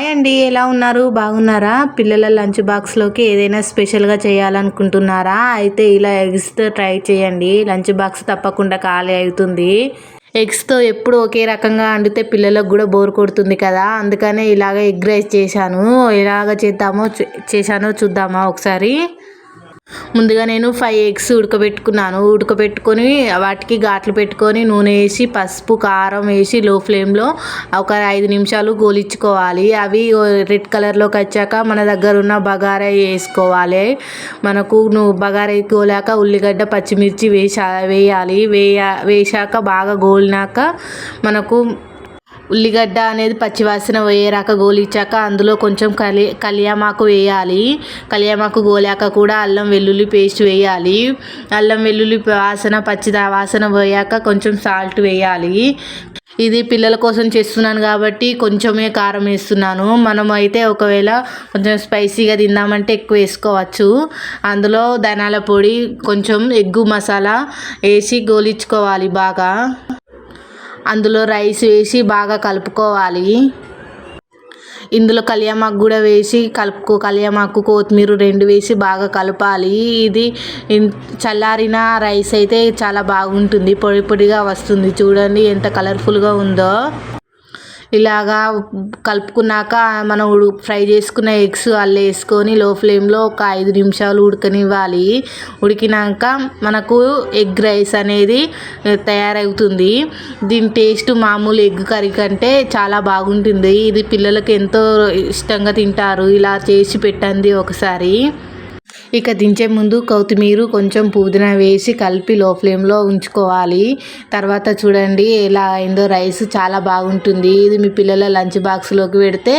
Hi అండి ఎలా ఉన్నారు? బాగున్నారా? పిల్లల లంచ్ బాక్స్లోకి ఏదైనా స్పెషల్గా చేయాలనుకుంటున్నారా? అయితే ఇలా ఎగ్స్తో ట్రై చేయండి. లంచ్ బాక్స్ తప్పకుండా ఖాళీ అవుతుంది. ఎగ్స్తో ఎప్పుడు ఒకే రకంగా వండితే పిల్లలకు కూడా బోర్ కొడుతుంది కదా. అందుకనే ఇలాగ ఎగ్ రైస్ చేశాను. ఎలాగ చేద్దామో చే- చేశానో చూద్దామా ఒకసారి? ముందుగా నేను ఫైవ్ ఎగ్స్ ఉడకబెట్టుకున్నాను. ఉడకబెట్టుకొని వాటికి ఘాట్లు పెట్టుకొని నూనె వేసి పసుపు కారం వేసి లో ఫ్లేమ్లో ఒక ఐదు నిమిషాలు గోలించుకోవాలి. అవి రెడ్ కలర్లోకి వచ్చాక మన దగ్గర ఉన్న బగారా వేసుకోవాలి. మనకు నువ్వు బగారా గోలాక ఉల్లిగడ్డ పచ్చిమిర్చి వేసా వేయాలి. వేయ వేసాక బాగా గోలినాక మనకు ఉల్లిగడ్డ అనేది పచ్చివాసన పోయేరాక గోలిచ్చాక అందులో కొంచెం కలి కలియామాకు వేయాలి. కలియామాకు గోలాక కూడా అల్లం వెల్లుల్లి పేస్ట్ వేయాలి. అల్లం వెల్లుల్లి వాసన పచ్చి వాసన పోయాక కొంచెం సాల్ట్ వేయాలి. ఇది పిల్లల కోసం చేస్తున్నాను కాబట్టి కొంచెమే కారం వేస్తున్నాను. మనం అయితే ఒకవేళ కొంచెం స్పైసీగా తిందామంటే ఎక్కువ వేసుకోవచ్చు. అందులో ధనాల పొడి కొంచెం ఎగ్గు మసాలా వేసి గోలించుకోవాలి బాగా. అందులో రైస్ వేసి బాగా కలుపుకోవాలి. ఇందులో కళ్యామాకు కూడా వేసి కలుపుకో కళ్యామాకు కొత్తిమీర రెండు వేసి బాగా కలపాలి. ఇది చల్లారిన రైస్ అయితే చాలా బాగుంటుంది. పొడి పొడిగా వస్తుంది. చూడండి ఎంత కలర్ఫుల్గా ఉందో. ఇలాగా కలుపుకున్నాక మనం ఉడు ఫ్రై చేసుకున్న ఎగ్స్ అల్ల వేసుకొని లో ఫ్లేమ్లో ఒక ఐదు నిమిషాలు ఉడకనివ్వాలి. ఉడికినాక మనకు ఎగ్ రైస్ అనేది తయారవుతుంది. దీని టేస్ట్ మామూలు ఎగ్ కర్రీ కంటే చాలా బాగుంటుంది. ఇది పిల్లలకి ఎంతో ఇష్టంగా తింటారు. ఇలా చేసి పెట్టండి ఒకసారి. ఇక దించే ముందు కొత్తిమీర కొంచెం పుదీనా వేసి కలిపి లో ఫ్లేమ్లో ఉంచుకోవాలి. తర్వాత చూడండి ఎలా అయిందో రైస్ చాలా బాగుంటుంది. ఇది మీ పిల్లల లంచ్ బాక్స్లోకి పెడితే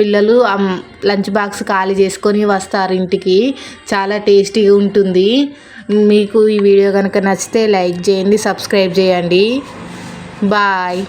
పిల్లలు లంచ్ బాక్స్ ఖాళీ చేసుకొని వస్తారు ఇంటికి. చాలా టేస్టీగా ఉంటుంది. మీకు ఈ వీడియో కనుక నచ్చితే లైక్ చేయండి సబ్స్క్రైబ్ చేయండి. బాయ్.